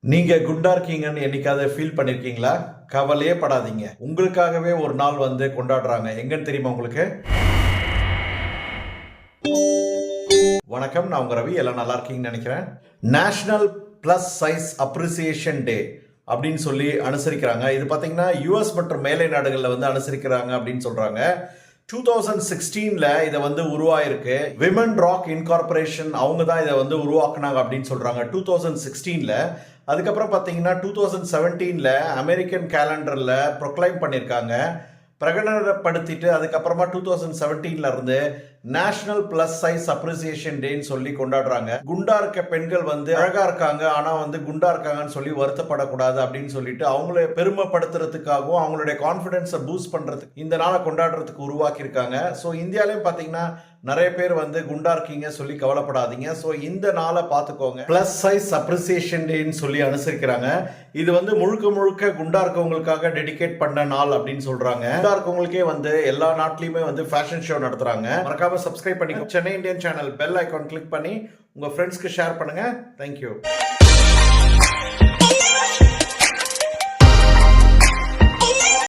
நீங்க குண்டா இருக்கீங்கன்னு என்னைக்காவது ஃபீல் பண்ணிருக்கீங்களா? கவலையே படாதீங்க. உங்களுக்காகவே ஒரு நாள் வந்து கொண்டாடுறாங்க. எங்கன்னு தெரியுமா உங்களுக்கு? வணக்கம் நான் உங்க ரவி. எல்லாம் நல்லா இருக்கீங்கன்னு நினைக்கிறேன். National plus size appreciation day அப்படின்னு சொல்லி அனுசரிக்கிறாங்க. இது பார்த்தீங்கன்னா யூஎஸ் மற்றும் மேலை நாடுகளில் வந்து அனுசரிக்கிறாங்க அப்படின்னு சொல்றாங்க. டூ தௌசண்ட் சிக்ஸ்டீனில் இதை வந்து உருவாயிருக்கு. விமன் ராக் இன்கார்பரேஷன் அவங்க தான் இதை வந்து உருவாக்குனாங்க அப்படின்னு சொல்கிறாங்க டூ தௌசண்ட் சிக்ஸ்டீனில் அதுக்கப்புறம் பார்த்தீங்கன்னா டூ தௌசண்ட் செவன்டீனில் அமெரிக்கன் கேலண்டரில் ப்ரொக்ளைம் பண்ணியிருக்காங்க. பிரகடனப்படுத்திட்டு அதுக்கப்புறமா டூ தௌசண்ட் செவன்டீனில் இருந்து நேஷனல் பிளஸ் சைஸ் அப்ரிசியேஷன் டேன்னு சொல்லி கொண்டாடுறாங்க. குண்டா இருக்க பெண்கள் வந்து அழகா இருக்காங்க ஆனா வந்து குண்டா இருக்காங்கன்னு சொல்லி வருத்தப்படக்கூடாது அப்படின்னு சொல்லிட்டு அவங்கள பெருமைப்படுத்துறதுக்காகவும் அவங்களுடைய கான்பிடன்ஸை பூஸ்ட் பண்றதுக்கு இந்த நாளை கொண்டாடுறதுக்கு உருவாக்கி இருக்காங்க ஸோ இந்தியாலையும் பார்த்தீங்கன்னா நிறைய பேர் வந்து குண்டா இருக்கீங்க சொல்லி கவலைப்படாதீங்க. ஸோ இந்த நாளை பார்த்துக்கோங்க பிளஸ் சைஸ் அப்ரிசியேஷன் டேன்னு சொல்லி அனுசரிக்கிறாங்க. இது வந்து முழுக்க முழுக்க குண்டா இருக்கவங்களுக்காக டெடிகேட் பண்ண நாள் அப்படின்னு சொல்றாங்க. குண்டா இருக்கவங்களுக்கே வந்து எல்லா நாட்டிலையுமே வந்து ஃபேஷன் ஷோ நடத்துறாங்க. மறக்காம சப்ஸ்கிரைப் பண்ணி Chennai Indian channel bell icon click பண்ணி உங்க ஃப்ரெண்ட்ஸ்க்கு ஷேர் பண்ணுங்க. தேங்க்யூ